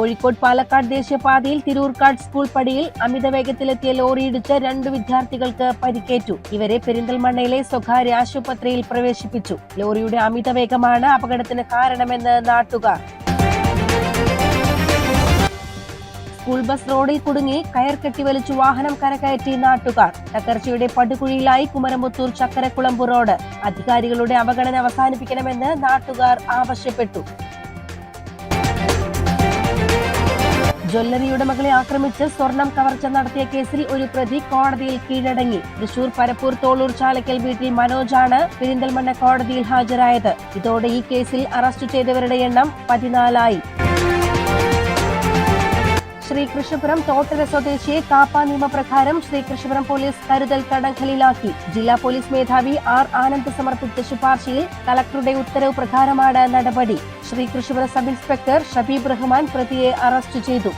കോഴിക്കോട് പാലക്കാട് ദേശീയപാതയിൽ തിരൂർക്കാട് സ്കൂൾ പടിയിൽ അമിത വേഗത്തിലെത്തിയ ലോറിയിടിച്ച് രണ്ട് വിദ്യാർത്ഥികൾക്ക് പരിക്കേറ്റു. ഇവരെ പെരിന്തൽമണ്ണയിലെ സ്വകാര്യ ആശുപത്രിയിൽ പ്രവേശിപ്പിച്ചു. ലോറിയുടെ അമിത വേഗമാണ് അപകടത്തിന് കാരണമെന്ന് നാട്ടുകാർ. സ്കൂൾ ബസ് റോഡിൽ കുടുങ്ങി കയർ കെട്ടിവലിച്ചു വാഹനം കരകയറ്റി നാട്ടുകാർ. തകർച്ചയുടെ പടുകുഴിയിലായി കുമരമുത്തൂർ ചക്കരക്കുളമ്പ് റോഡ്. അധികാരികളുടെ അവഗണന അവസാനിപ്പിക്കണമെന്ന് നാട്ടുകാർ ആവശ്യപ്പെട്ടു. ജ്വല്ലറി മകളെ ആക്രമിച്ച് സ്വർണം കവർച്ച നടത്തിയ കേസിൽ ഒരു പ്രതി കോടതിയിൽ കീഴടങ്ങി. തൃശൂർ പരപ്പൂർ തോളൂർ ചാലക്കൽ വീട്ടിൽ മനോജാണ് പെരിന്തൽമണ്ണ കോടതിയിൽ ഹാജരായത്. ഇതോടെ ഈ കേസിൽ അറസ്റ്റ് ചെയ്തവരുടെ എണ്ണം പതിനാലായി. ശ്രീകൃഷ്ണപുരം തോട്ടര സ്വദേശിയെ കാപ്പ നിയമപ്രകാരം ശ്രീകൃഷ്ണപുരം പോലീസ് കരുതൽ തടങ്കലിലാക്കി ജില്ലാ പോലീസ് മേധാവി ആർ ആനന്ദ് സമർപ്പിച്ച ശുപാർശയിൽ കളക്ടറുടെ ഉത്തരവ് പ്രകാരമാണ് നടപടി. ശ്രീകൃഷ്ണപുരം സബ് ഇൻസ്പെക്ടർ ഷബീബ് റഹ്മാൻ പ്രതിയെ അറസ്റ്റ് ചെയ്തു.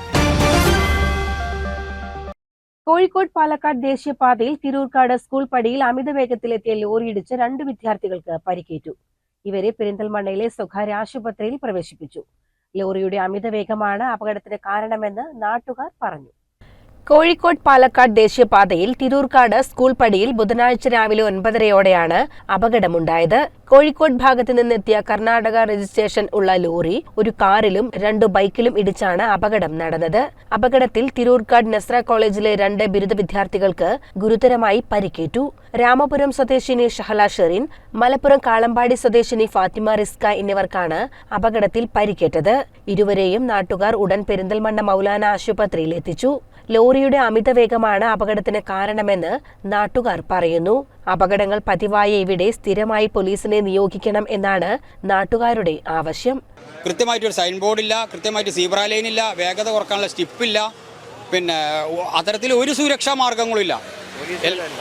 കോഴിക്കോട് പാലക്കാട് ദേശീയപാതയിൽ തിരൂർക്കാട് സ്കൂൾ പടിയിൽ അമിത വേഗത്തിലെത്തിയ ലോറിയിടിച്ച് രണ്ട് വിദ്യാർത്ഥികൾക്ക് പരിക്കേറ്റു. ഇവരെ പെരിന്തൽമണ്ണയിലെ സ്വകാര്യ ആശുപത്രിയിൽ പ്രവേശിപ്പിച്ചു. ലോറിയുടെ അമിത വേഗമാണ് അപകടത്തിന് കാരണമെന്ന് നാട്ടുകാർ പറഞ്ഞു കോഴിക്കോട് പാലക്കാട് ദേശീയപാതയിൽ തിരൂർക്കാട് സ്കൂൾ പടിയിൽ ബുധനാഴ്ച രാവിലെ ഒൻപതരയോടെയാണ് അപകടമുണ്ടായത്. കോഴിക്കോട് ഭാഗത്ത് നിന്നെത്തിയ കർണാടക രജിസ്ട്രേഷൻ ഉള്ള ലോറി ഒരു കാറിലും രണ്ടു ബൈക്കിലും ഇടിച്ചാണ് അപകടം നടന്നത്. അപകടത്തിൽ തിരൂർക്കാട് നസ്ര കോളേജിലെ രണ്ട് ബിരുദ വിദ്യാർത്ഥികൾക്ക് ഗുരുതരമായി പരിക്കേറ്റു. രാമപുരം സ്വദേശിനി ഷഹല ഷെറിൻ മലപ്പുറം കാളമ്പാടി സ്വദേശിനി ഫാത്തിമ റിസ്ക എന്നിവർക്കാണ് അപകടത്തിൽ പരിക്കേറ്റത്. ഇരുവരെയും നാട്ടുകാർ ഉടൻ പെരിന്തൽമണ്ണ മൗലാന ആശുപത്രിയിൽ എത്തിച്ചു ലോറിയുടെ അമിത വേഗമാണ് അപകടത്തിന് കാരണമെന്ന് നാട്ടുകാർ പറയുന്നു. അപകടങ്ങൾ പതിവായ ഇവിടെ സ്ഥിരമായി പോലീസിനെ നിയോഗിക്കണം എന്നാണ് നാട്ടുകാരുടെ ആവശ്യം. കൃത്യമായിട്ടൊരു സൈൻ ബോർഡില്ല കൃത്യമായിട്ട് സീബ്ര ലൈൻ ഇല്ല വേഗത കുറക്കാനുള്ള സ്റ്റിപ്പില്ല. പിന്നെ അത്തരത്തിൽ ഒരു സുരക്ഷാ മാർഗങ്ങളും ഇല്ല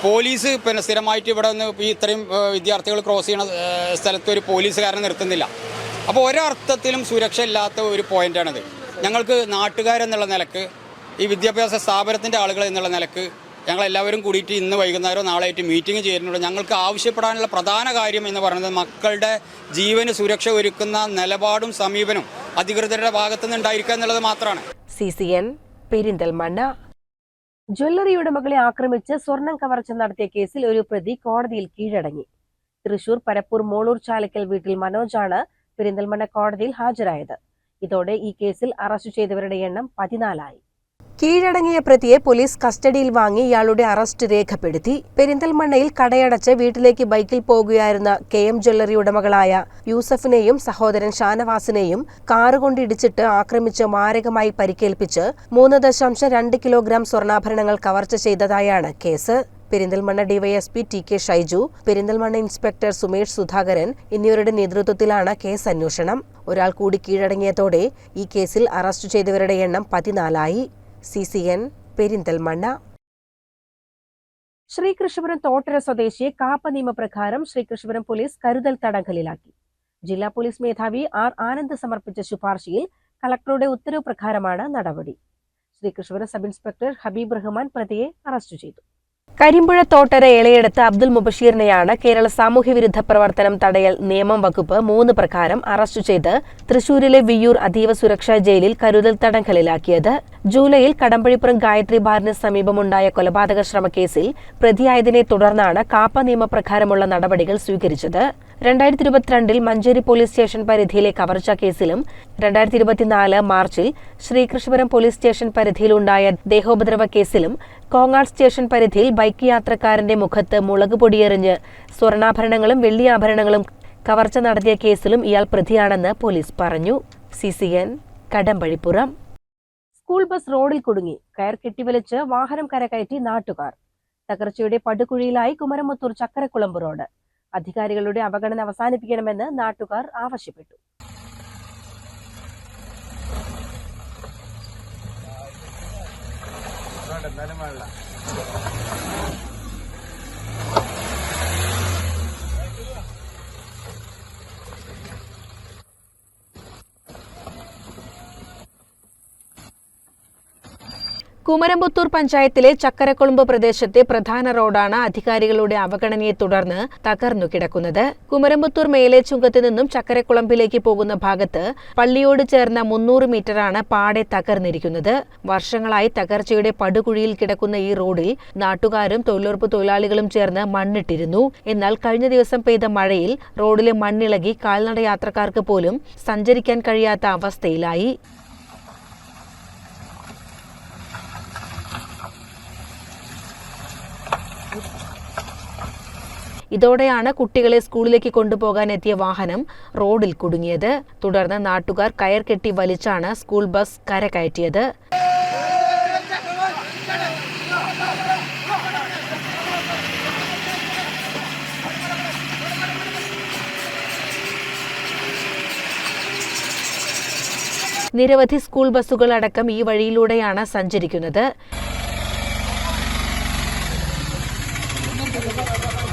പോലീസ് പിന്നെ സ്ഥിരമായിട്ട് ഇവിടെ നിന്ന് ഇത്രയും വിദ്യാർത്ഥികൾ ക്രോസ് ചെയ്യുന്ന സ്ഥലത്ത് ഒരു പോലീസുകാരനെ നിർത്തുന്നില്ല. അപ്പോൾ ഒരർത്ഥത്തിലും സുരക്ഷ ഇല്ലാത്ത ഒരു പോയിന്റാണിത്. ഞങ്ങൾക്ക് നാട്ടുകാരെന്നുള്ള നിലയ്ക്ക് ഈ വിദ്യാഭ്യാസ സ്ഥാപനത്തിന്റെ ആളുകൾ എന്നുള്ള നിലയ്ക്ക് ഞങ്ങളെല്ലാവരും കൂടിയിട്ട് ഇന്ന് വൈകുന്നേരം നാളെയായിട്ട് മീറ്റിംഗ് ചേരുന്നുണ്ട് ഞങ്ങൾക്ക് ആവശ്യപ്പെടാനുള്ള പ്രധാന കാര്യം എന്ന് പറയുന്നത് മക്കളുടെ ജീവന് സുരക്ഷ ഒരുക്കുന്ന നിലപാടും സമീപനവും അധികൃതരുടെ ഭാഗത്തു നിന്ന് ഉണ്ടായിരിക്കുക എന്നുള്ളത് മാത്രമാണ്. C C N Perinthalmanna. Jewellery ഉടമകളെ ആക്രമിച്ച് സ്വർണം കവർച്ച നടത്തിയ കേസിൽ ഒരു പ്രതി കോടതിയിൽ കീഴടങ്ങി. തൃശൂർ പരപ്പൂർ മോളൂർ ചാലക്കൽ വീട്ടിൽ മനോജാണ് പെരിന്തൽമണ്ണ കോടതിയിൽ ഹാജരായത്. ഇതോടെ ഈ കേസിൽ അറസ്റ്റ് ചെയ്തവരുടെ എണ്ണം പതിനാലായി. കീഴടങ്ങിയ പ്രതിയെ പോലീസ് കസ്റ്റഡിയിൽ വാങ്ങി ഇയാളുടെ അറസ്റ്റ് രേഖപ്പെടുത്തി. പെരിന്തൽമണ്ണയിൽ കടയടച്ച് വീട്ടിലേക്ക് ബൈക്കിൽ പോകുകയായിരുന്ന കെ എം ജ്വല്ലറി ഉടമകളായ യൂസഫിനെയും സഹോദരൻ ഷാനവാസിനെയും കാറുകൊണ്ട് ഇടിച്ചിട്ട് ആക്രമിച്ച് മാരകമായി പരിക്കേൽപ്പിച്ച് മൂന്ന് ദശാംശം രണ്ട് കിലോഗ്രാം സ്വർണാഭരണങ്ങൾ കവർച്ച ചെയ്തതായാണ് case. Perinthalmanna DYSP T K Shaiju Perinthalmanna inspector Sumesh Sudhakaran എന്നിവരുടെ നേതൃത്വത്തിലാണ് കേസ് അന്വേഷണം. ഒരാൾ കൂടി കീഴടങ്ങിയതോടെ ഈ കേസിൽ അറസ്റ്റ് ചെയ്തവരുടെ എണ്ണം പതിനാലായി. C C N Perinthalmanna. Sreekrishnapuram Thottara സ്വദേശിയെ കാപ്പ നിയമപ്രകാരം ശ്രീകൃഷ്ണപുരം പോലീസ് കരുതൽ തടങ്കലിലാക്കി. ജില്ലാ പോലീസ് മേധാവി ആർ ആനന്ദ് സമർപ്പിച്ച ശുപാർശയിൽ കളക്ടറുടെ ഉത്തരവ് പ്രകാരമാണ് നടപടി. ശ്രീകൃഷ്ണപുരം സബ് ഇൻസ്പെക്ടർ ഹബീബ് റഹ്മാൻ പ്രതിയെ അറസ്റ്റ് ചെയ്തു. കരിമ്പുഴ തോട്ടര ഇളയെടുത്ത് അബ്ദുൽ മുബഷീറിനെയാണ് കേരള സാമൂഹ്യവിരുദ്ധ പ്രവർത്തനം തടയൽ നിയമം വകുപ്പ് മൂന്ന് പ്രകാരം അറസ്റ്റ് ചെയ്ത് തൃശൂരിലെ വിയ്യൂർ അതീവ സുരക്ഷാ ജയിലിൽ കരുതൽ തടങ്കലിലാക്കിയത്. ജൂലൈയിൽ കടമ്പഴിപ്പുറം ഗായത്രി ബാറിന് സമീപമുണ്ടായ കൊലപാതക ശ്രമക്കേസിൽ പ്രതിയായതിനെ തുടർന്നാണ് കാപ്പ നിയമപ്രകാരമുള്ള നടപടികൾ സ്വീകരിച്ചത്. രണ്ടായിരത്തി ഇരുപത്തിരണ്ടിൽ മഞ്ചേരി പോലീസ് സ്റ്റേഷൻ പരിധിയിലെ കവർച്ച കേസിലും രണ്ടായിരത്തി ഇരുപത്തിനാല് മാർച്ചിൽ ശ്രീകൃഷ്ണപുരം പോലീസ് സ്റ്റേഷൻ പരിധിയിലുണ്ടായ ദേഹോപദ്രവ കേസിലും കോങ്ങാട് സ്റ്റേഷൻ പരിധിയിൽ ബൈക്ക് യാത്രക്കാരന്റെ മുഖത്ത് മുളക് പൊടിയെറിഞ്ഞ് സ്വർണാഭരണങ്ങളും വെള്ളിയാഭരണങ്ങളും കവർച്ച നടത്തിയ കേസിലും ഇയാൾ പ്രതിയാണെന്ന് പോലീസ് പറഞ്ഞു. C C N Kadambazhipuram. School bus റോഡിൽ കുടുങ്ങി. കയർ കെട്ടിവലിച്ച് വാഹനം കരകയറ്റി നാട്ടുകാർ. തകർച്ചയുടെ പടുകുഴിയിലായി കുമരമത്തൂർ ചക്കരക്കുളമ്പ് റോഡ്. അധികാരികളുടെ അവഗണന അവസാനിപ്പിക്കണമെന്ന് നാട്ടുകാർ ആവശ്യപ്പെട്ടു. കുമരംപുത്തൂർ പഞ്ചായത്തിലെ ചക്കരക്കൊളുമ്പ് പ്രദേശത്തെ പ്രധാന റോഡാണ് അധികാരികളുടെ അവഗണനയെ തുടർന്ന് തകർന്നു കിടക്കുന്നത്. കുമരമ്പത്തൂർ മേലേച്ചുങ്കത്ത് നിന്നും ചക്കരക്കുളമ്പിലേക്ക് പോകുന്ന ഭാഗത്ത് പള്ളിയോട് ചേർന്ന മുന്നൂറ് മീറ്ററാണ് പാടെ തകർന്നിരിക്കുന്നത്. വർഷങ്ങളായി തകർച്ചയുടെ പടുകുഴിയിൽ കിടക്കുന്ന ഈ റോഡിൽ നാട്ടുകാരും തൊഴിലുറപ്പ് തൊഴിലാളികളും ചേർന്ന് മണ്ണിട്ടിരുന്നു. എന്നാൽ കഴിഞ്ഞ ദിവസം പെയ്ത മഴയിൽ റോഡിലെ മണ്ണിളകി കാൽനട യാത്രക്കാർക്ക് പോലും സഞ്ചരിക്കാൻ കഴിയാത്ത അവസ്ഥയിലായി. ഇതോടെയാണ് കുട്ടികളെ സ്കൂളിലേക്ക് കൊണ്ടുപോകാൻ എത്തിയ വാഹനം റോഡിൽ കുടുങ്ങിയത്. തുടർന്ന് നാട്ടുകാർ കയർ കെട്ടി വലിച്ചാണ് സ്കൂൾ ബസ് കരകയറ്റിയത്. നിരവധി സ്കൂൾ ബസ്സുകൾ അടക്കം ഈ വഴിയിലൂടെയാണ് സഞ്ചരിക്കുന്നത്.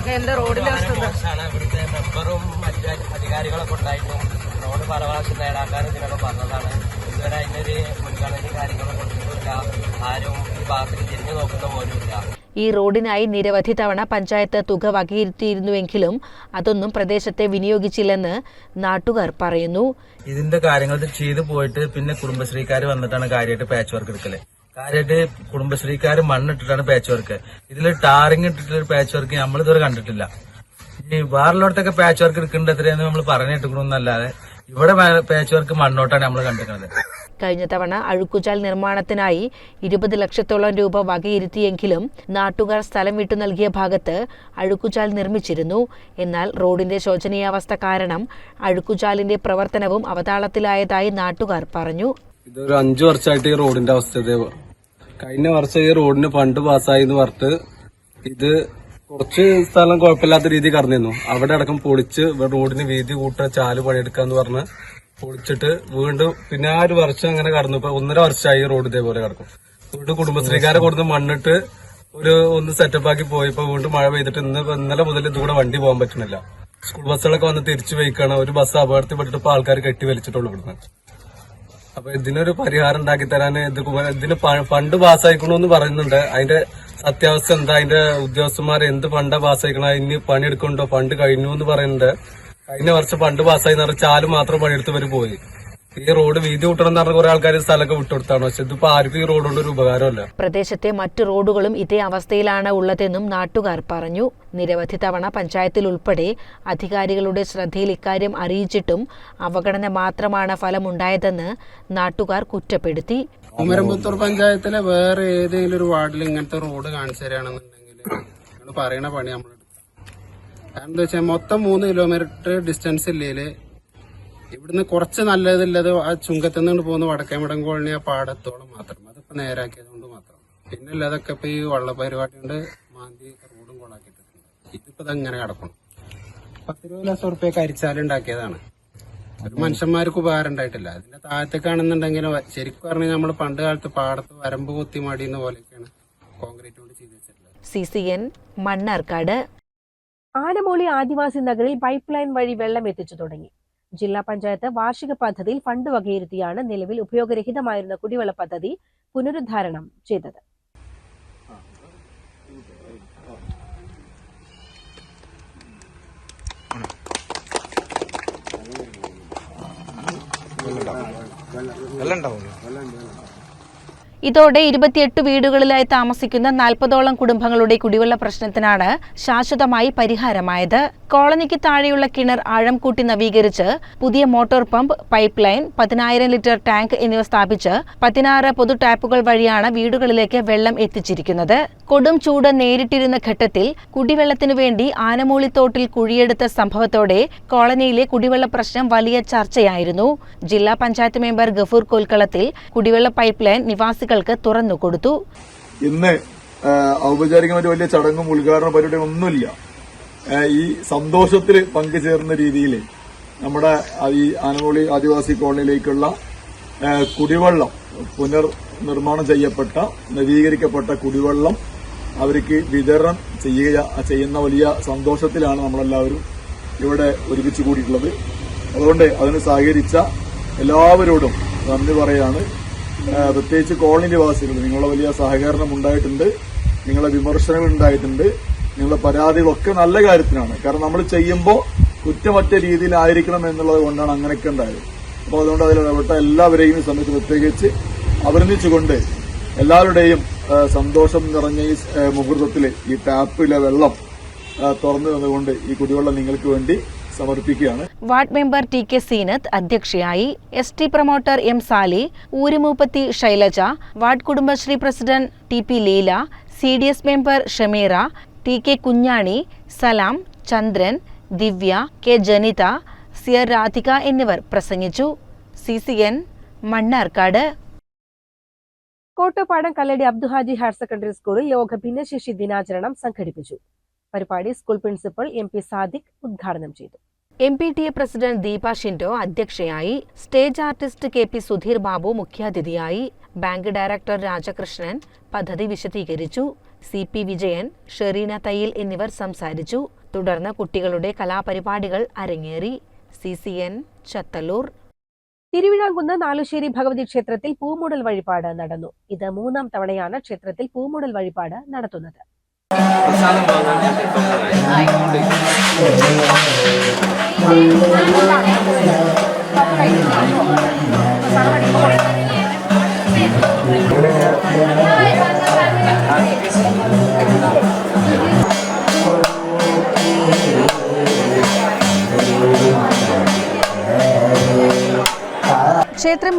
മോശമാണ് ഇവിടുത്തെ മെമ്പറും മറ്റ് അധികാരികളൊക്കെ ഉണ്ടായിട്ടും റോഡ് പല പ്രാവശ്യം നേടാക്കാനും ഇതിനൊക്കെ പറഞ്ഞതാണ്. ഇതുവരെ അതിനൊരു മുൻഗണന കാര്യങ്ങളൊക്കെ കൊടുത്തിട്ടില്ല. ആരും ഈ ഭാഗത്തേക്ക് തിരിഞ്ഞു നോക്കുന്ന പോലുമില്ല ഈ റോഡിനായി നിരവധി തവണ പഞ്ചായത്ത് തുക വകയിരുത്തിയിരുന്നുവെങ്കിലും അതൊന്നും പ്രദേശത്തെ വിനിയോഗിച്ചില്ലെന്ന് നാട്ടുകാർ പറയുന്നു. ഇതിന്റെ കാര്യങ്ങൾ ചെയ്തു പോയിട്ട് പിന്നെ കുടുംബശ്രീക്കാർ വന്നിട്ടാണ് കാര്യമായിട്ട് പാച്ച് വർക്ക് എടുക്കൽ. കാര്യമായിട്ട് കുടുംബശ്രീക്കാർ മണ്ണിട്ടിട്ടാണ് പാച്ച് വർക്ക് ഇതിൽ ടാറിങ് ഇട്ടിട്ടുള്ള പാച്ച് വർക്ക് നമ്മൾ ഇതുവരെ കണ്ടിട്ടില്ല. ഇനി വേറെല്ലോടത്തൊക്കെ പാച്ച് വർക്ക് എടുക്കേണ്ട എത്രയെന്ന് നമ്മൾ പറഞ്ഞിട്ടുണ്ടെന്നല്ലാതെ ഇവിടെ പാച്ച് വർക്ക് മണ്ണോട്ടാണ് നമ്മൾ കണ്ടിരിക്കുന്നത് കഴിഞ്ഞ തവണ അഴുക്കുചാൽ നിർമ്മാണത്തിനായി ഇരുപത് ലക്ഷത്തോളം രൂപ വകയിരുത്തിയെങ്കിലും നാട്ടുകാർ സ്ഥലം വിട്ടു നൽകിയ ഭാഗത്ത് അഴുക്കുചാൽ നിർമ്മിച്ചിരുന്നു. എന്നാൽ റോഡിന്റെ ശോചനീയാവസ്ഥ കാരണം അഴുക്കുചാലിന്റെ പ്രവർത്തനവും അവതാളത്തിലായതായി നാട്ടുകാർ പറഞ്ഞു. ഇതൊരു അഞ്ചു വർഷമായിട്ട് ഈ റോഡിന്റെ അവസ്ഥ കഴിഞ്ഞ വർഷം ഈ റോഡിന് ഫണ്ട് പാസ്സായി എന്ന് പറഞ്ഞിട്ട് ഇത് കുറച്ച് സ്ഥലം കുഴപ്പമില്ലാത്ത രീതി കടന്നിരുന്നു. അവിടെ അടക്കം പൊളിച്ച് റോഡിന് വീതി കൂട്ട ചാൽ പണിയെടുക്കാന്ന് പറഞ്ഞ് പൊളിച്ചിട്ട് വീണ്ടും പിന്നെ ആ ഒരു വർഷം അങ്ങനെ കടന്നു. ഇപ്പൊ ഒന്നര വർഷമായി റോഡ് ഇതേപോലെ കിടക്കും. വീണ്ടും കുടുംബശ്രീക്കാരെ കൊടുത്ത് മണ്ണിട്ട് ഒരു ഒന്ന് സെറ്റപ്പ് ആക്കി പോയി ഇപ്പൊ വീണ്ടും മഴ പെയ്തിട്ട് ഇന്ന് ഇന്നലെ മുതൽ ഇതുകൂടെ വണ്ടി പോകാൻ പറ്റുന്നില്ല. സ്കൂൾ ബസ്സുകളൊക്കെ വന്ന് തിരിച്ചു വയ്ക്കണം. ഒരു ബസ് അപകടത്തിൽപ്പെട്ടിട്ട് ഇപ്പൊ ആൾക്കാർ കെട്ടി വലിച്ചിട്ടുള്ളൂ ഇവിടുന്ന്. അപ്പൊ ഇതിനൊരു പരിഹാരം ഉണ്ടാക്കി തരാൻ ഇത് ഇതിന് ഫണ്ട് പാസ്സായിക്കണമെന്ന് പറയുന്നുണ്ട്. അതിന്റെ സത്യാവസ്ഥ എന്താ? അതിന്റെ ഉദ്യോഗസ്ഥന്മാർ എന്ത് ഫണ്ടാ പാസ്സായിക്കണ? ഇനി പണിയെടുക്കണ്ടോ? ഫണ്ട് കഴിഞ്ഞു എന്ന് പറയുന്നുണ്ട്. കഴിഞ്ഞ വർഷം ഫണ്ട് പാസ്സായി പറഞ്ഞാൽ ചാൽ മാത്രം പണിയെടുത്തവര് പോയി. ഈ റോഡ് വീതി കൂട്ടണം എന്ന് പറഞ്ഞ കുറെ ആൾക്കാർ സ്ഥലമൊക്കെ വിട്ടുകൊടുത്താണ്. പക്ഷെ ഇതിപ്പോ ആർക്കും ഈ റോഡ് കൊണ്ട് ഒരു ഉപകാരമല്ല പ്രദേശത്തെ മറ്റു റോഡുകളും ഇതേ അവസ്ഥയിലാണ് ഉള്ളതെന്നും നാട്ടുകാർ പറഞ്ഞു. നിരവധി തവണ പഞ്ചായത്തിൽ ഉൾപ്പെടെ അധികാരികളുടെ ശ്രദ്ധയിൽ ഇക്കാര്യം അറിയിച്ചിട്ടും അവഗണന മാത്രമാണ് ഫലമുണ്ടായതെന്ന് നാട്ടുകാർ കുറ്റപ്പെടുത്തി. കുമരമ്പുത്തൂർ പഞ്ചായത്തിലെ വേറെ ഏതെങ്കിലും ഒരു വാർഡിൽ ഇങ്ങനത്തെ റോഡ് കാണിച്ചു തരികയാണെന്നുണ്ടെങ്കിൽ നിങ്ങൾ പറയണ പണി നമ്മൾ കാരണം എന്താ വെച്ചാൽ മൊത്തം മൂന്ന് കിലോമീറ്റർ ഡിസ്റ്റൻസ് ഇല്ലേൽ ഇവിടുന്ന് കുറച്ച് നല്ലതില്ലത് ആ ചുങ്കത്തു നിന്ന് പോകുന്ന വടക്കേമടം കോളനി ആ പാടത്തോളം മാത്രം. അതിപ്പോ നേരാക്കിയത് കൊണ്ട് മാത്രം. പിന്നെ അല്ലാതൊക്കെ ഇപ്പൊ ഈ വള്ള പരിപാടി കൊണ്ട് മാന്തി റോഡും കൊളാക്കിയിട്ടുണ്ട് ഇതിപ്പോ ഇതങ്ങനെ കിടക്കണം. പത്തിരുപത് ലക്ഷം റുപ്യൊക്കെ അരിച്ചാലുണ്ടാക്കിയതാണ് ഒരു മനുഷ്യന്മാർക്ക് ഉപകാരം ഉണ്ടായിട്ടില്ല. അതിന്റെ താഴത്തേക്കാണെന്നുണ്ടെങ്കിൽ ശരിക്കും പറഞ്ഞാൽ നമ്മൾ പണ്ട് കാലത്ത് പാടത്ത് വരമ്പ് കുത്തി മടിയുന്ന പോലെയൊക്കെയാണ് കോൺക്രീറ്റ് കൊണ്ട് ചെയ്ത് വെച്ചിട്ടുള്ളത്. C C N Mannarkkad. Anamooli adivasi നഗറിൽ പൈപ്പ് ലൈൻ വഴി വെള്ളം എത്തിച്ചു തുടങ്ങി. ജില്ലാ പഞ്ചായത്ത് വാർഷിക പദ്ധതിയിൽ ഫണ്ട് വകയിരുത്തിയാണ് നിലവിൽ ഉപയോഗരഹിതമായിരുന്ന കുടിവെള്ള പദ്ധതി പുനരുദ്ധാരണം ചെയ്തത്. ഇതോടെ ഇരുപത്തിയെട്ട് വീടുകളിലായി താമസിക്കുന്ന നാൽപ്പതോളം കുടുംബങ്ങളുടെ കുടിവെള്ള പ്രശ്നത്തിനാണ് ശാശ്വതമായി പരിഹാരമായത്. കോളനിക്ക് താഴെയുള്ള കിണർ ആഴം കൂട്ടി നവീകരിച്ച് പുതിയ മോട്ടോർ പമ്പ് പൈപ്പ് ലൈൻ പതിനായിരം ലിറ്റർ ടാങ്ക് എന്നിവ സ്ഥാപിച്ച് പതിനാറ് പൊതു ടാപ്പുകൾ വഴിയാണ് വീടുകളിലേക്ക് വെള്ളം എത്തിച്ചിരിക്കുന്നത്. കൊടും ചൂട് നേരിട്ടിരുന്ന ഘട്ടത്തിൽ കുടിവെള്ളത്തിനു വേണ്ടി ആനമൂളിത്തോട്ടിൽ കുഴിയെടുത്ത സംഭവത്തോടെ കോളനിയിലെ കുടിവെള്ള പ്രശ്നം വലിയ ചർച്ചയായിരുന്നു. ജില്ലാ പഞ്ചായത്ത് മെമ്പർ ഗഫൂർ കൊൽക്കളത്തിൽ കുടിവെള്ള പൈപ്പ് ലൈൻ നിവാസികൾക്ക് തുറന്നുകൊടുത്തു ഇന്ന് ആ, ഔപചാരികമായിട്ട് വലിയ ചടങ്ങും ഉദ്ഘാടന പരിപാടിയും ഒന്നുമില്ല. ഈ സന്തോഷത്തിൽ പങ്കുചേർന്ന രീതിയിൽ നമ്മുടെ ഈ ആനമൂളി ആദിവാസി കോളനിയിലേക്കുള്ള കുടിവെള്ളം പുനർ നിർമ്മാണം ചെയ്യപ്പെട്ട നവീകരിക്കപ്പെട്ട കുടിവെള്ളം അവർക്ക് വിതരണം ചെയ്യുക ചെയ്യുന്ന വലിയ സന്തോഷത്തിലാണ് നമ്മളെല്ലാവരും ഇവിടെ ഒരുമിച്ച് കൂടിയിട്ടുള്ളത്. അതുകൊണ്ട് അതിന് സഹകരിച്ച എല്ലാവരോടും നന്ദി പറയാണ്. പ്രത്യേകിച്ച് കോളനി നിവാസികൾ നിങ്ങളുടെ വലിയ സഹകരണം ഉണ്ടായിട്ടുണ്ട്. നിങ്ങളുടെ വിമർശനങ്ങൾ ഉണ്ടായിട്ടുണ്ട്. നിങ്ങളുടെ പരാതികളൊക്കെ നല്ല കാര്യത്തിനാണ്. കാരണം നമ്മൾ ചെയ്യുമ്പോൾ കുറ്റമറ്റ രീതിയിലായിരിക്കണം എന്നുള്ളത് കൊണ്ടാണ് അങ്ങനെയൊക്കെ ഉണ്ടായത്. അപ്പോൾ അതുകൊണ്ട് അതിൽ ഇടപെട്ട എല്ലാവരെയും ഈ സമയത്ത് പ്രത്യേകിച്ച് അഭിനന്ദിച്ചുകൊണ്ട് എല്ലാവരുടെയും സന്തോഷം നിറഞ്ഞ ഈ മുഹൂർത്തത്തിൽ ഈ ടാപ്പിലെ വെള്ളം തുറന്നു തന്നുകൊണ്ട് ഈ കുടിവെള്ളം നിങ്ങൾക്ക് വേണ്ടി സമർപ്പിക്കുകയാണ്. Ward member T K Seenath അധ്യക്ഷയായി S T promoter M Sali ഊരുമൂപ്പത്തി Shailaja ward Kudumbashree president T P Leela C D S member Shameera T K Kunjani Salam Chandran Divya K Janitha C R Radhika എന്നിവർ പ്രസംഗിച്ചു. C C N Mannarkkad. Kottappadam Kalladi Abduhaji higher secondary സ്കൂളിൽ ലോക ഭിന്നശേഷി ദിനാചരണം സംഘടിപ്പിച്ചു. പരിപാടി school principal M P Sadiq ഉദ്ഘാടനം ചെയ്തു. M P T A president Deepa Shindo അധ്യക്ഷയായി stage artist K P Sudheer Babu മുഖ്യാതിഥിയായി ബാങ്ക് ഡയറക്ടർ രാജകൃഷ്ണൻ പദ്ധതി വിശദീകരിച്ചു. സി പി വിജയൻ ഷെറീന തയ്യിൽ എന്നിവർ സംസാരിച്ചു. തുടർന്ന് കുട്ടികളുടെ കലാപരിപാടികൾ അരങ്ങേറി. C C N Chathallur. Thiruvizhamkunnu Nalussery Bhagavathi ക്ഷേത്രത്തിൽ പൂമുടൽ വഴിപാട് നടന്നു. ഇത് മൂന്നാം തവണയാണ് ക്ഷേത്രത്തിൽ പൂമുടൽ വഴിപാട് നടത്തുന്നത്. ക്ഷേത്ര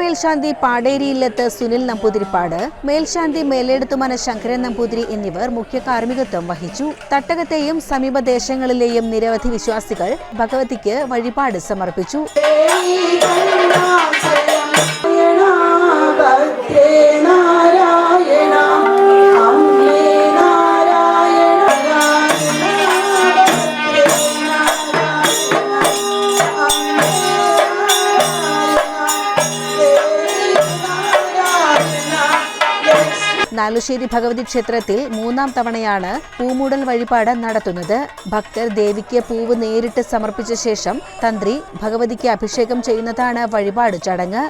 മേൽശാന്തി പാടേരിയില്ലത്ത് സുനിൽ നമ്പൂതിരിപ്പാട് മേൽശാന്തി മേലെടുത്തുമന ശങ്കരൻ നമ്പൂതിരി എന്നിവർ മുഖ്യ കാർമ്മികത്വം വഹിച്ചു. തട്ടകത്തെയും സമീപദേശങ്ങളിലെയും നിരവധി വിശ്വാസികൾ ഭഗവതിക്ക് വഴിപാട് സമർപ്പിച്ചു. നാലുശ്ശേരി ഭഗവതി ക്ഷേത്രത്തിൽ മൂന്നാം തവണയാണ് പൂമൂടൽ വഴിപാട് നടത്തുന്നത്. ഭക്തർ ദേവിക്ക് പൂവ് നേരിട്ട് സമർപ്പിച്ച ശേഷം തന്ത്രി ഭഗവതിക്ക് അഭിഷേകം ചെയ്യുന്നതാണ് വഴിപാട് ചടങ്ങ്.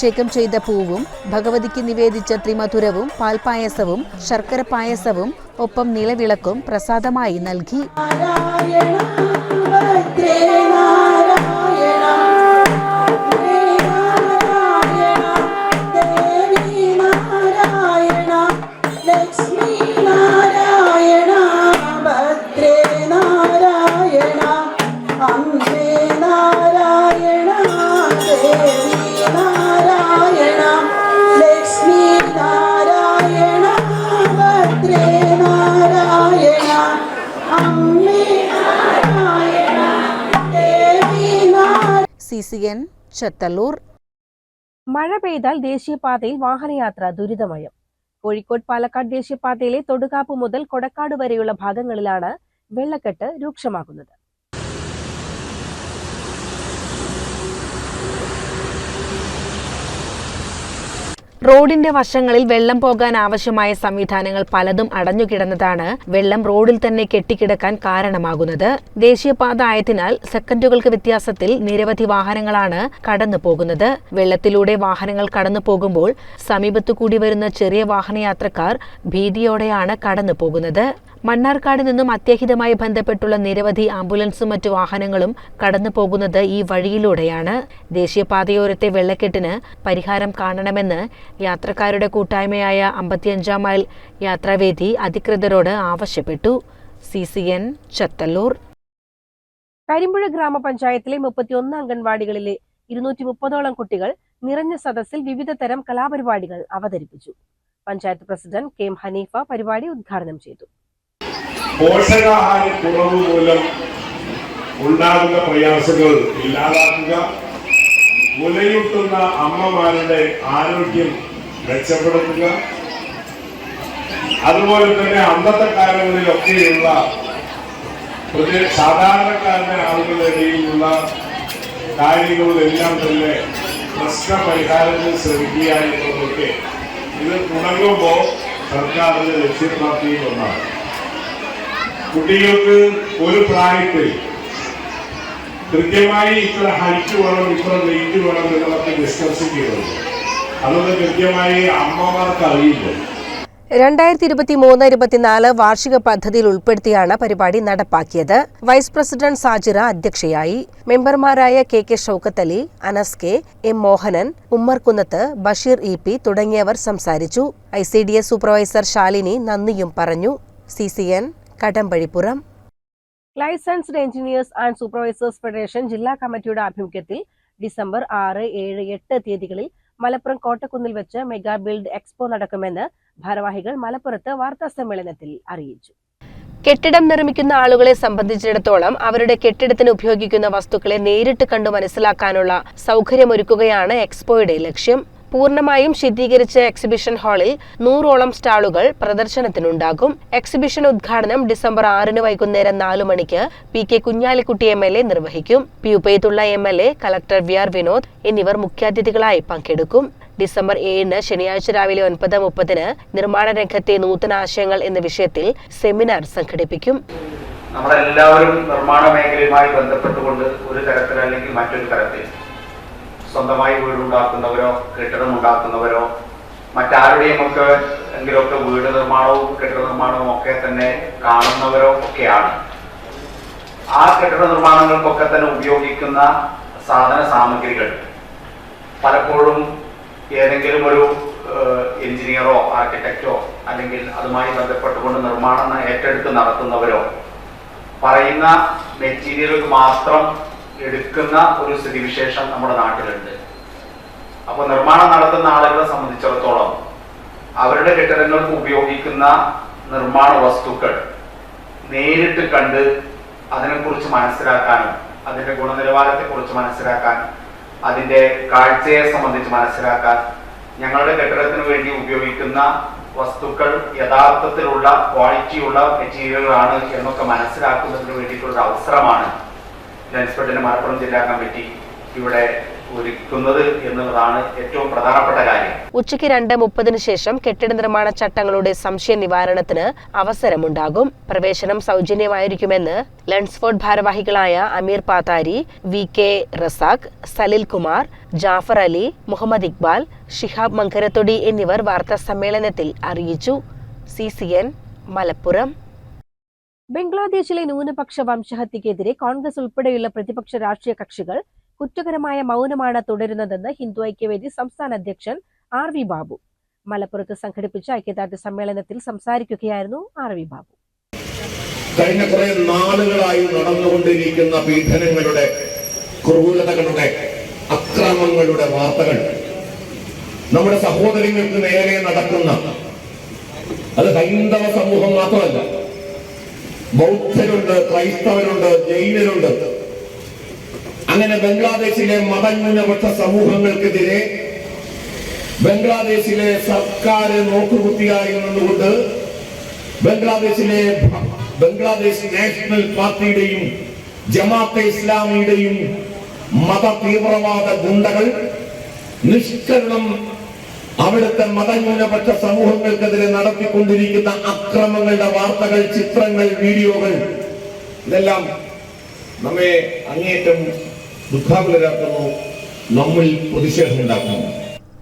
അഭിഷേകം ചെയ്ത പൂവും ഭഗവതിക്ക് നിവേദിച്ച ത്രിമധുരവും പാൽപായസവും ശർക്കര പായസവും ഒപ്പം നിലവിളക്കും പ്രസാദമായി നൽകി. എൻ ചത്തല്ലൂർ. മഴ പെയ്താൽ ദേശീയപാതയിൽ വാഹനയാത്ര ദുരിതമയം. കോഴിക്കോട് പാലക്കാട് ദേശീയപാതയിലെ തൊടുകാപ്പ് മുതൽ കൊടക്കാട് വരെയുള്ള ഭാഗങ്ങളിലാണ് വെള്ളക്കെട്ട് രൂക്ഷമാകുന്നത്. റോഡിന്റെ വശങ്ങളിൽ വെള്ളം പോകാൻ ആവശ്യമായ സംവിധാനങ്ങൾ പലതും അടഞ്ഞുകിടന്നതാണ് വെള്ളം റോഡിൽ തന്നെ കെട്ടിക്കിടക്കാൻ കാരണമാകുന്നത്. ദേശീയപാത ആയതിനാൽ സെക്കൻഡുകൾക്ക് വ്യത്യാസത്തിൽ നിരവധി വാഹനങ്ങളാണ് കടന്നു പോകുന്നത്. വെള്ളത്തിലൂടെ വാഹനങ്ങൾ കടന്നു പോകുമ്പോൾ സമീപത്തു കൂടി വരുന്ന ചെറിയ വാഹനയാത്രക്കാർ ഭീതിയോടെയാണ് കടന്നു പോകുന്നത്. മണ്ണാർക്കാട് നിന്നും അത്യാഹിതമായി ബന്ധപ്പെട്ടുള്ള നിരവധി ആംബുലൻസും മറ്റു വാഹനങ്ങളും കടന്നു പോകുന്നത് ഈ വഴിയിലൂടെയാണ്. ദേശീയപാതയോരത്തെ വെള്ളക്കെട്ടിന് പരിഹാരം കാണണമെന്ന് യാത്രക്കാരുടെ കൂട്ടായ്മയായ അമ്പത്തിയഞ്ചാം മൈൽ യാത്രാവേദി അധികൃതരോട് ആവശ്യപ്പെട്ടു. C C N Chathallur. Karimpuzha ഗ്രാമപഞ്ചായത്തിലെ മുപ്പത്തിയൊന്ന് അംഗൻവാടികളിലെ ഇരുന്നൂറ്റി മുപ്പതോളം കുട്ടികൾ നിറഞ്ഞ സദസ്സിൽ വിവിധ തരം കലാപരിപാടികൾ അവതരിപ്പിച്ചു. Panchayat president K M Haneefa പരിപാടി ഉദ്ഘാടനം ചെയ്തു. പോഷകാഹാര കുറവ് മൂലം ഉണ്ടാകുന്ന പ്രയാസങ്ങൾ ഇല്ലാതാക്കുക മുലയൂട്ടുന്ന അമ്മമാരുടെ ആരോഗ്യം മെച്ചപ്പെടുത്തുക. അതുപോലെ തന്നെ അന്നത്തെ കാലങ്ങളിലൊക്കെയുള്ള സാധാരണക്കാരുടെ ആളുകളുടെ ഇടയിലുള്ള കാര്യങ്ങളിലെല്ലാം തന്നെ പ്രശ്ന പരിഹാരത്തിന് ശ്രമിക്കുക എന്നതൊക്കെ ഇത് തുടങ്ങുമ്പോൾ സർക്കാരിന്റെ ലക്ഷ്യപ്രാപ്തിയിൽ ഒന്നാണ്. കുട്ടികൾക്ക് ഒരു പ്രായത്തിൽ കൃത്യമായി ഇത്ര ഹൈറ്റ് വേണം ഇത്ര വെയിറ്റ് വേണം എന്നുള്ളതൊക്കെ ഡിസ്കസ് ചെയ്യുന്നുണ്ട് കൃത്യമായി അമ്മമാർക്ക് അറിയില്ല. രണ്ടായിരത്തി ഇരുപത്തി മൂന്ന് ഇരുപത്തിനാല് വാർഷിക പദ്ധതിയിൽ ഉൾപ്പെടുത്തിയാണ് പരിപാടി നടപ്പാക്കിയത്. വൈസ് പ്രസിഡന്റ് സാജിറ അധ്യക്ഷയായി മെമ്പർമാരായ K K Shoukath Ali Anas K M Mohanan Ummarkunnath Basheer E P തുടങ്ങിയവർ സംസാരിച്ചു. I C D S supervisor Shalini നന്ദിയും പറഞ്ഞു. C C N Kadambazhipuram. Licensed engineers and supervisors federation ജില്ലാ കമ്മിറ്റിയുടെ ആഭിമുഖ്യത്തിൽ ഡിസംബർ ആറ് ഏഴ് എട്ട് തീയതികളിൽ മലപ്പുറം കോട്ടക്കുന്നിൽ വെച്ച് മെഗാ ബിൽഡ് എക്സ്പോ നടക്കുമെന്ന് ഭാരവാഹികൾ മലപ്പുറത്ത് വാർത്താ സമ്മേളനത്തിൽ അറിയിച്ചു. കെട്ടിടം നിർമ്മിക്കുന്ന ആളുകളെ സംബന്ധിച്ചിടത്തോളം അവരുടെ കെട്ടിടത്തിന് ഉപയോഗിക്കുന്ന വസ്തുക്കളെ നേരിട്ട് കണ്ടു മനസ്സിലാക്കാനുള്ള സൗകര്യമൊരുക്കുകയാണ് എക്സ്പോയുടെ ലക്ഷ്യം. പൂർണമായും ശുദ്ധീകരിച്ച എക്സിബിഷൻ ഹാളിൽ നൂറോളം സ്റ്റാളുകൾ പ്രദർശനത്തിനുണ്ടാകും. എക്സിബിഷൻ ഉദ്ഘാടനം ഡിസംബർ ആറിന് വൈകുന്നേരം നാലു മണിക്ക് P K Kunhalikutty M L A നിർവഹിക്കും. P Ubaidulla M L A collector V R Vinod എന്നിവർ മുഖ്യാതിഥികളായി പങ്കെടുക്കും. ഡിസംബർ ഏഴിന് ശനിയാഴ്ച രാവിലെ ഒൻപത് മുപ്പതിന് നിർമ്മാണ രംഗത്തെ നൂതന ആശയങ്ങൾ എന്ന വിഷയത്തിൽ സെമിനാർ സംഘടിപ്പിക്കും. നമ്മളെല്ലാവരും നിർമ്മാണ മേഖലയുമായി ബന്ധപ്പെട്ടുകൊണ്ട് ഒരു തരത്തിൽ അല്ലെങ്കിൽ മറ്റൊരു തരത്തിൽ സ്വന്തമായി വീടുണ്ടാക്കുന്നവരോ കെട്ടിടം ഉണ്ടാക്കുന്നവരോ മറ്റാരുടെയും ഒക്കെ എങ്കിലൊക്കെ വീട് നിർമ്മാണവും കെട്ടിട നിർമ്മാണവും ഒക്കെ തന്നെ കാണുന്നവരോ ഒക്കെയാണ്. ആ കെട്ടിട നിർമ്മാണങ്ങൾക്കൊക്കെ തന്നെ ഉപയോഗിക്കുന്ന സാധന സാമഗ്രികൾ. പലപ്പോഴും ഏതെങ്കിലും ഒരു എഞ്ചിനീയറോ ആർക്കിടെക്റ്റോ അല്ലെങ്കിൽ അതുമായി ബന്ധപ്പെട്ടുകൊണ്ട് നിർമ്മാണം ഏറ്റെടുത്ത് നടത്തുന്നവരോ പറയുന്ന മെറ്റീരിയലുകൾ മാത്രം എടുക്കുന്ന ഒരു സ്ഥിതിവിശേഷം നമ്മുടെ നാട്ടിലുണ്ട്. അപ്പോൾ നിർമ്മാണം നടത്തുന്ന ആളുകളെ സംബന്ധിച്ചിടത്തോളം അവരുടെ കെട്ടിടങ്ങൾക്ക് ഉപയോഗിക്കുന്ന നിർമ്മാണ വസ്തുക്കൾ നേരിട്ട് കണ്ട് അതിനെക്കുറിച്ച് മനസ്സിലാക്കാനും അതിന്റെ ഗുണനിലവാരത്തെക്കുറിച്ച് മനസ്സിലാക്കാൻ അതിന്റെ കാഴ്ചയെ സംബന്ധിച്ച് മനസ്സിലാക്കാൻ ഞങ്ങളുടെ കെട്ടിടത്തിന് വേണ്ടി ഉപയോഗിക്കുന്ന വസ്തുക്കൾ യഥാർത്ഥത്തിലുള്ള ക്വാളിറ്റിയുള്ള മെറ്റീരിയലുകളാണ് എന്നൊക്കെ മനസ്സിലാക്കുന്നതിന് വേണ്ടിയിട്ടുള്ള ഒരു ലെൻസ്പെട്ടിന്റെ മലപ്പുറം ജില്ലാ കമ്മിറ്റി ഇവിടെ ഒരുക്കുന്നത് എന്നുള്ളതാണ് ഏറ്റവും പ്രധാനപ്പെട്ട കാര്യം. ഉച്ചയ്ക്ക് രണ്ട് മുപ്പതിന് ശേഷം കെട്ടിട നിർമ്മാണ ചട്ടങ്ങളുടെ സംശയ നിവാരണത്തിന് അവസരമുണ്ടാകും. പ്രവേശനം സൗജന്യമായിരിക്കുമെന്ന് ലൺസ്ഫോർഡ് ഭാരവാഹികളായ അമീർ പാതാരി വി കെ റസാഖ് സലിൽ കുമാർ ജാഫർ അലി മുഹമ്മദ് ഇക്ബാൽ ഷിഹാബ് മങ്കരത്തൊടി എന്നിവർ വാർത്താ സമ്മേളനത്തിൽ അറിയിച്ചു. C C N Malappuram. ബംഗ്ലാദേശിലെ ന്യൂനപക്ഷ വംശഹത്യക്കെതിരെ കോൺഗ്രസ് ഉൾപ്പെടെയുള്ള പ്രതിപക്ഷ രാഷ്ട്രീയ കക്ഷികൾ കുറ്റകരമായ മൗനമാണ് തുടരുന്നതെന്ന് ഹിന്ദു ഐക്യവേദി സംസ്ഥാന അധ്യക്ഷൻ ആർ വി ബാബു. മലപ്പുറത്ത് സംഘടിപ്പിച്ച ഐക്യദാർഢ്യ സമ്മേളനത്തിൽ സംസാരിക്കുകയായിരുന്നു ആർ വി ബാബു. കഴിഞ്ഞ കുറെ നാളുകളായി നടന്നുകൊണ്ടിരിക്കുന്ന പീഡനങ്ങളുടെ ക്രൂരതകളുടെ അക്രമങ്ങളുടെ വാർത്തകൾ നമ്മുടെ സഹോദരങ്ങൾക്ക് നേരെ നടക്കുന്ന അത് ഹൈന്ദവ സമൂഹം മാത്രമല്ല ബൗദ്ധരുണ്ട് ക്രൈസ്തവരുണ്ട് ജൈനരുണ്ട്. അങ്ങനെ ബംഗ്ലാദേശിലെ മതന്യൂനപക്ഷ സമൂഹങ്ങൾക്കെതിരെ ബംഗ്ലാദേശിലെ സർക്കാർ നോക്കുകുത്തിയായി നിന്നുകൊണ്ട് ബംഗ്ലാദേശിലെ ബംഗ്ലാദേശ് നാഷണൽ പാർട്ടിയുടെയും ജമാഅത്തെ ഇസ്ലാമിയുടെയും മത തീവ്രവാദ ഗുണ്ടകൾ നിഷ്കരണം അവിടുത്തെ മതന്യൂനപക്ഷ സമൂഹങ്ങൾക്കെതിരെ നടത്തിക്കൊണ്ടിരിക്കുന്ന അക്രമങ്ങളുടെ വാർത്തകൾ ചിത്രങ്ങൾ വീഡിയോകൾ ഇതെല്ലാം നമ്മെ അങ്ങേറ്റം ദുഃഖാകുലരാക്കുന്നു നമ്മിൽ പ്രതിഷേധമുണ്ടാക്കുന്നു.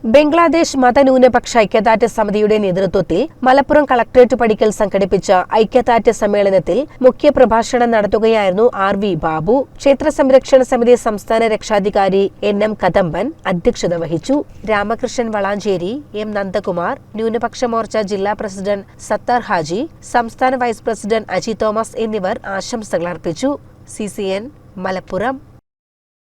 ബംഗ്ലാദേശ് മതന്യൂനപക്ഷ ഐക്യദാർഢ്യ സമിതിയുടെ നേതൃത്വത്തിൽ മലപ്പുറം കളക്ടറേറ്റ് പടിക്കൽ സംഘടിപ്പിച്ച ഐക്യദാർഢ്യ സമ്മേളനത്തിൽ മുഖ്യപ്രഭാഷണം നടത്തുകയായിരുന്നു ആർ വി ബാബു. ക്ഷേത്ര സംരക്ഷണ സമിതി സംസ്ഥാന രക്ഷാധികാരി എൻ എം കദംബൻ അധ്യക്ഷത വഹിച്ചു. രാമകൃഷ്ണൻ വളാഞ്ചേരി എം നന്ദകുമാർ ന്യൂനപക്ഷ മോർച്ച ജില്ലാ പ്രസിഡന്റ് സത്താർ ഹാജി സംസ്ഥാന വൈസ് പ്രസിഡന്റ് അജി തോമസ് എന്നിവർ ആശംസകൾ അർപ്പിച്ചു. സി മലപ്പുറം.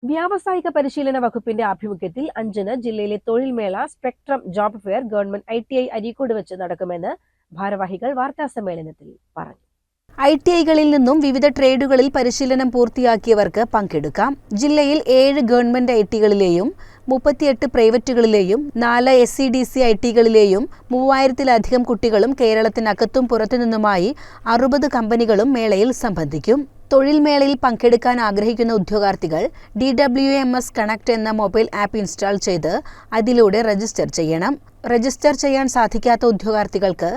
വ്യാവസായിക പരിശീലന വകുപ്പിന്റെ ആഭിമുഖ്യത്തിൽ അഞ്ചിന് ജില്ലയിലെ തൊഴിൽമേള spectrum job fair government I T I Areekode വെച്ച് നടക്കുമെന്ന് ഭാരവാഹികൾ വാർത്താ സമ്മേളനത്തിൽ പറഞ്ഞു. ഐ ടി ഐകളിൽ നിന്നും വിവിധ ട്രേഡുകളിൽ പരിശീലനം പൂർത്തിയാക്കിയവർക്ക് പങ്കെടുക്കാം. ജില്ലയിൽ ഏഴ് ഗവൺമെന്റ് ഐ ടികളിലെയും മുപ്പത്തിയെട്ട് പ്രൈവറ്റുകളിലെയും നാല് S C D C I ടികളിലെയും മൂവായിരത്തിലധികം കുട്ടികളും കേരളത്തിനകത്തും പുറത്തുനിന്നുമായി അറുപത് കമ്പനികളും മേളയിൽ സംബന്ധിക്കും. തൊഴിൽ മേളയിൽ പങ്കെടുക്കാൻ ആഗ്രഹിക്കുന്ന ഉദ്യോഗാർത്ഥികൾ D W M S connect എന്ന മൊബൈൽ ആപ്പ് ഇൻസ്റ്റാൾ ചെയ്ത് അതിലൂടെ രജിസ്റ്റർ ചെയ്യണം. രജിസ്റ്റർ ചെയ്യാൻ സാധിക്കാത്ത ഉദ്യോഗാർത്ഥികൾക്ക്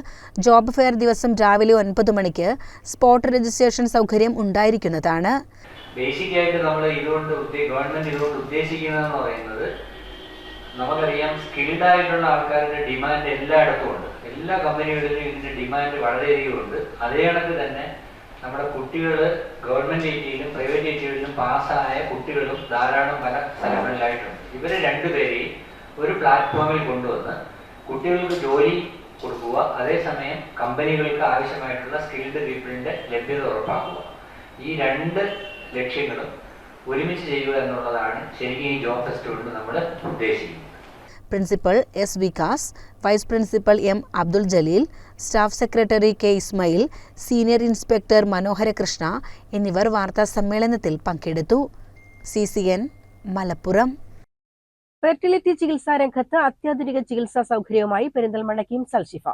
ജോബ് ഫെയർ ദിവസം രാവിലെ ഒൻപത് മണിക്ക് സ്പോട്ട് രജിസ്ട്രേഷൻ സൗകര്യം ഉണ്ടായിരിക്കുന്നതാണ്. ബേസിക് ആയിട്ട് നമ്മൾ ഇതുകൊണ്ട് ഗവൺമെന്റ് ഇതുകൊണ്ട് ഉദ്ദേശിക്കുന്നതെന്ന് പറയുന്നത് നമുക്കറിയാം സ്കിൽഡ് ആയിട്ടുള്ള ആൾക്കാരുടെ ഡിമാൻഡ് എല്ലായിടത്തും ഉണ്ട്. എല്ലാ കമ്പനികളിലും ഇതിന്റെ ഡിമാൻഡ് വളരെയധികം ഉണ്ട്. അതേ കണക്ക് തന്നെ നമ്മുടെ കുട്ടികൾ ഗവൺമെന്റ് ഏരിയയിലും പ്രൈവറ്റ് ഏരിയയിലും പാസ്സായ കുട്ടികളും ധാരാളം പല സ്ഥലങ്ങളിലായിട്ടുണ്ട്. ഇവരെ രണ്ടുപേരെയും ഒരു പ്ലാറ്റ്ഫോമിൽ കൊണ്ടുവന്ന് കുട്ടികൾക്ക് ജോലി കൊടുക്കുക അതേസമയം കമ്പനികൾക്ക് ആവശ്യമായിട്ടുള്ള സ്കിൽഡ് പീപ്പിളിന്റെ ലഭ്യത ഉറപ്പാക്കുക. ഈ രണ്ട് ലക്ഷ്യങ്ങളും ഒരുമിച്ച് ചെയ്യുക എന്നുള്ളതാണ് ശരിക്കും ഈ ജോബ് ഫെസ്റ്റ് കൊണ്ട് നമ്മൾ ഉദ്ദേശിക്കുന്നത്. Principal S Vikas vice principal M Abdul Jaleel staff secretary K Ismail senior inspector Manoharakrishna എന്നിവർ വാർത്താ സമ്മേളനത്തിൽ പങ്കെടുത്തു. C C N Malappuram. Fertility ചികിത്സാ രംഗത്ത് അത്യാധുനിക ചികിത്സാ സൗകര്യവുമായി പെരിന്തൽമണ്ണ കിംസൽ ഷിഫ.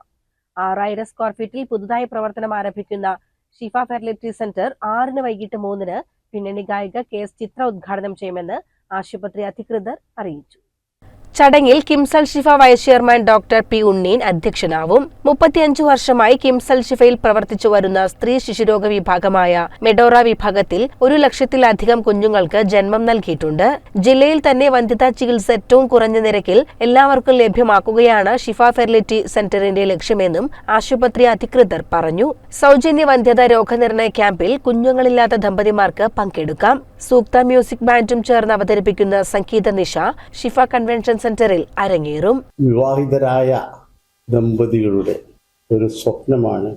ആറായിരം സ്ക്വയർ ഫീറ്റിൽ പുതുതായി പ്രവർത്തനം ആരംഭിക്കുന്ന ഷിഫ ഫെർട്ടിലിറ്റി സെന്റർ ആറിന് വൈകിട്ട് മൂന്നിന് പിന്നണി ഗായിക കെ എസ് ചിത്ര ഉദ്ഘാടനം ചെയ്യുമെന്ന് ആശുപത്രി അധികൃതർ അറിയിച്ചു ചടങ്ങിൽ KIMS al Shifa vice chairman doctor P Unneen അധ്യക്ഷനാവും. മുപ്പത്തിയഞ്ചു വർഷമായി കിംസൽ ഷിഫയിൽ പ്രവർത്തിച്ചു വരുന്ന സ്ത്രീ ശിശുരോഗ വിഭാഗമായ മെഡോറ വിഭാഗത്തിൽ ഒരു ലക്ഷത്തിലധികം കുഞ്ഞുങ്ങൾക്ക് ജന്മം നൽകിയിട്ടുണ്ട്. ജില്ലയിൽ തന്നെ വന്ധ്യതാ ചികിത്സ ഏറ്റവും കുറഞ്ഞ നിരക്കിൽ എല്ലാവർക്കും ലഭ്യമാക്കുകയാണ് ഷിഫ ഫെർലിറ്റി സെന്ററിന്റെ ലക്ഷ്യമെന്നും ആശുപത്രി അധികൃതർ പറഞ്ഞു. സൗജന്യ വന്ധ്യത രോഗനിർണയ ക്യാമ്പിൽ കുഞ്ഞുങ്ങളില്ലാത്ത ദമ്പതിമാർക്ക് പങ്കെടുക്കാം. സൂക്ത മ്യൂസിക് ബാൻഡും ചേർന്ന് അവതരിപ്പിക്കുന്ന സംഗീത നിശ ഷിഫ കൺവെൻഷൻ സെന്ററിൽ അരങ്ങേറും. വിവാഹിതരായ ദമ്പതികളുടെ ഒരു സ്വപ്നമാണ്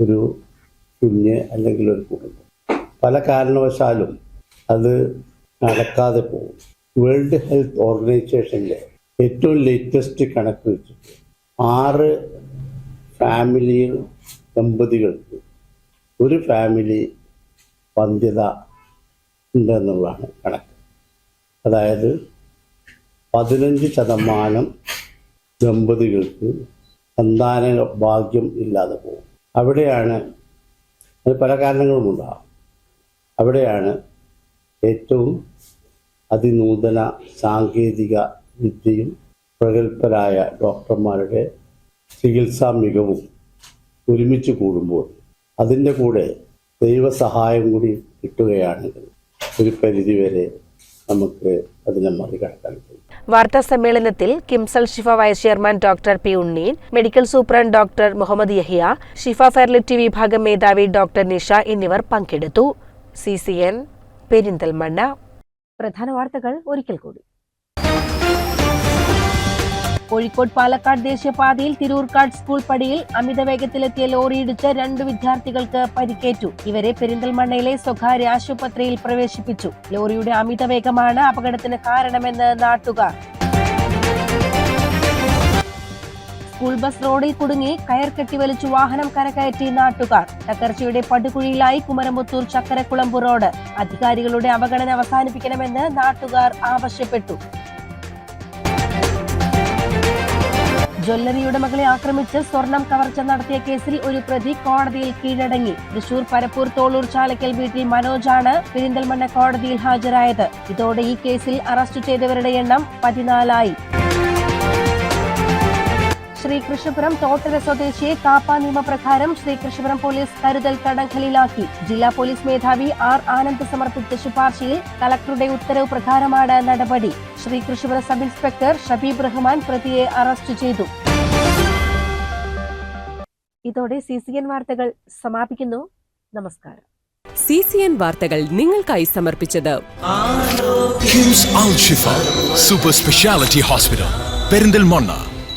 ഒരു കുഞ്ഞ് അല്ലെങ്കിൽ ഒരു കുടുംബം. പല കാരണവശാലും അത് നടക്കാതെ പോകും. വേൾഡ് ഹെൽത്ത് ഓർഗനൈസേഷന്റെ ഏറ്റവും ലേറ്റസ്റ്റ് കണക്ക് വെച്ചിട്ട് ആറ് ഫാമിലി ദമ്പതികൾക്ക് ഒരു ഫാമിലി വന്ധ്യത ഉണ്ടെന്നുള്ളതാണ് കണക്ക്. അതായത് പതിനഞ്ച് ശതമാനം ദമ്പതികൾക്ക് സന്താന ഭാഗ്യം ഇല്ലാതെ പോകും. അവിടെയാണ് അത് പല കാരണങ്ങളും ഉണ്ടാകും. അവിടെയാണ് ഏറ്റവും അതിനൂതന സാങ്കേതിക വിദ്യയും പ്രഗത്ഭരായ ഡോക്ടർമാരുടെ ചികിത്സാ മികവും ഒരുമിച്ച് കൂടുമ്പോൾ അതിന്റെ കൂടെ ദൈവസഹായം കൂടി കിട്ടുകയാണെങ്കിൽ ഒരു പരിധിവരെ നമുക്ക് അതിനെ മറികടക്കാൻ കഴിയും. വാർത്താ സമ്മേളനത്തിൽ KIMS al Shifa vice chairman doctor P Unneen medical superintendent doctor Muhammad Yahiya Shifa fertility വിഭാഗം മേധാവി ഡോക്ടർ നിഷ എന്നിവർ പങ്കെടുത്തു. C C N Perinthalmanna. പ്രധാന വാർത്തകൾ ഒരിക്കൽ കൂടി. കോഴിക്കോട് പാലക്കാട് ദേശീയപാതയിൽ തിരൂർക്കാട് സ്കൂൾ പടിയിൽ അമിത വേഗത്തിലെത്തിയ ലോറിയിടിച്ച് രണ്ട് വിദ്യാർത്ഥികൾക്ക് പരിക്കേറ്റു. ഇവരെ പെരിന്തൽമണ്ണയിലെ സ്വകാര്യ ആശുപത്രിയിൽ പ്രവേശിപ്പിച്ചു. ലോറിയുടെ അമിത വേഗമാണ് അപകടത്തിന് കാരണമെന്ന് നാട്ടുകാർ. സ്കൂൾ ബസ് റോഡിൽ കുടുങ്ങി കയർ കെട്ടി വലിച്ചു വാഹനം കരകയറ്റി നാട്ടുകാർ. തകർച്ചയുടെ പടുകുഴിയിലായി കുമരമ്പത്തൂർ ചക്കരക്കുളമ്പ് റോഡ്. അധികാരികളുടെ അവഗണന അവസാനിപ്പിക്കണമെന്ന് നാട്ടുകാർ ആവശ്യപ്പെട്ടു. ജ്വല്ലറി മകളെ ആക്രമിച്ച് സ്വർണം കവർച്ച നടത്തിയ കേസിൽ ഒരു പ്രതി കോടതിയിൽ കീഴടങ്ങി. തൃശൂർ പരപ്പൂർ തോളൂർ ചാലക്കൽ വീട്ടിൽ മനോജാണ് പെരിന്തൽമണ്ണ കോടതിയിൽ ഹാജരായത്. ഇതോടെ ഈ കേസിൽ അറസ്റ്റ് ചെയ്തവരുടെ എണ്ണം പതിനാലായി. ശ്രീകൃഷ്ണപുരം തോട്ടര സ്വദേശിയെ കാപ്പ നിയമപ്രകാരം ശ്രീകൃഷ്ണപുരം പോലീസ് കരുതൽ തടങ്കലിലാക്കി ജില്ലാ പോലീസ് മേധാവി ആർ ആനന്ദ് സമർപ്പിച്ച ശുപാർശയിൽ കലക്ടറുടെ ഉത്തരവ് പ്രകാരമാണ് നടപടി. ശ്രീകൃഷ്ണപുരം സബ് ഇൻസ്പെക്ടർ ഷബീബ് റഹ്മാൻ പ്രതിയെ അറസ്റ്റ് ചെയ്തു. ഇതോടെ സി സി എൻ വാർത്തകൾ സമാപിക്കുന്നു. നമസ്കാരം. സി സി എൻ വാർത്തകൾ നിങ്ങൾക്കായി സമർപ്പിച്ചത് KIMS Al Shifa super speciality hospital Perinthalmanna